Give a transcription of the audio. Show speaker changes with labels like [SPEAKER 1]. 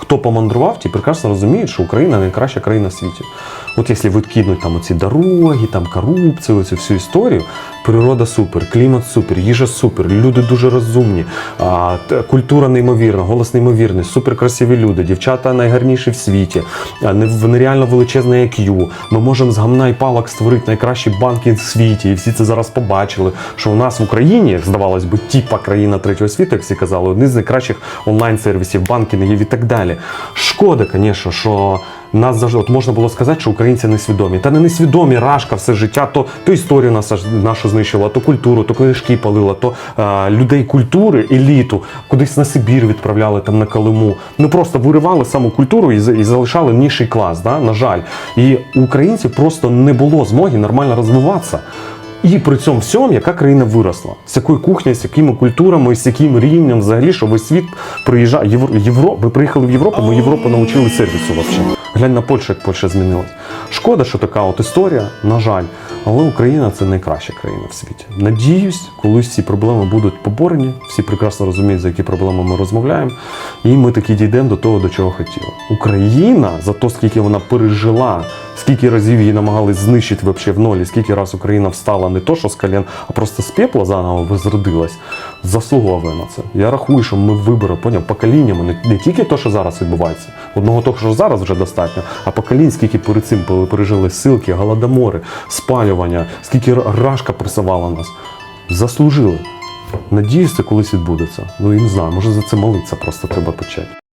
[SPEAKER 1] хто помандрував, ті прекрасно розуміють, що Україна найкраща країна в світі. От якщо відкинуть там оці дороги, там корупцію, оцю всю історію, природа супер, клімат супер, їжа супер, люди дуже розумні, а, культура неймовірна, голос неймовірний, супер красиві люди, дівчата найгарніші в світі, нереально величезне IQ. Ми можемо з гамна і палок створити найкращий банкінг в світі, і всі це зараз побачили. Що у нас в Україні, здавалось би, типа країна третього світу, як всі казали, один з найкращих онлайн-сервісів, банкінгів і так далі. Шкода, звісно, що нас завжди от можна було сказати, що українці несвідомі. Та не несвідомі рашка все життя, то, то історію нас нашу знищила, то культуру, то книжки палила, то е, людей культури, еліту, кудись на Сибір відправляли там на Калиму. Ну просто виривали саму культуру і, і залишали нижчий клас. Да? На жаль. І українців просто не було змоги нормально розвиватися. І при цьому всьому, яка країна виросла, з якою кухнею, з якими культурами, з яким рівнем взагалі, що весь світ приїжджає. Євро... Євро... Ми приїхали в Європу, ми Європу навчили сервісу взагалі. Глянь на Польщу, як Польща змінилась. Шкода, що така от історія, на жаль. Але Україна це найкраща країна в світі. Надіюсь, колись ці проблеми будуть поборені. Всі прекрасно розуміють, за які проблеми ми розмовляємо. І ми таки дійдемо до того, до чого хотіли. Україна за те, скільки вона пережила, скільки разів її намагались знищити вообще в нолі, скільки раз Україна встала не то, що з колін, а просто з пепла заново возродилась, заслуговує на це. Я рахую, що ми вибори, поняв, поколіннями, не тільки те, що зараз відбувається, одного того, що зараз вже достатньо, а поколінь, скільки перед цим пережили силки, голодомори, спалювання, скільки рашка пресувала нас. Заслужили. Надіюсь, це колись відбудеться. Ну і не знаю, може за це молитися просто треба почати.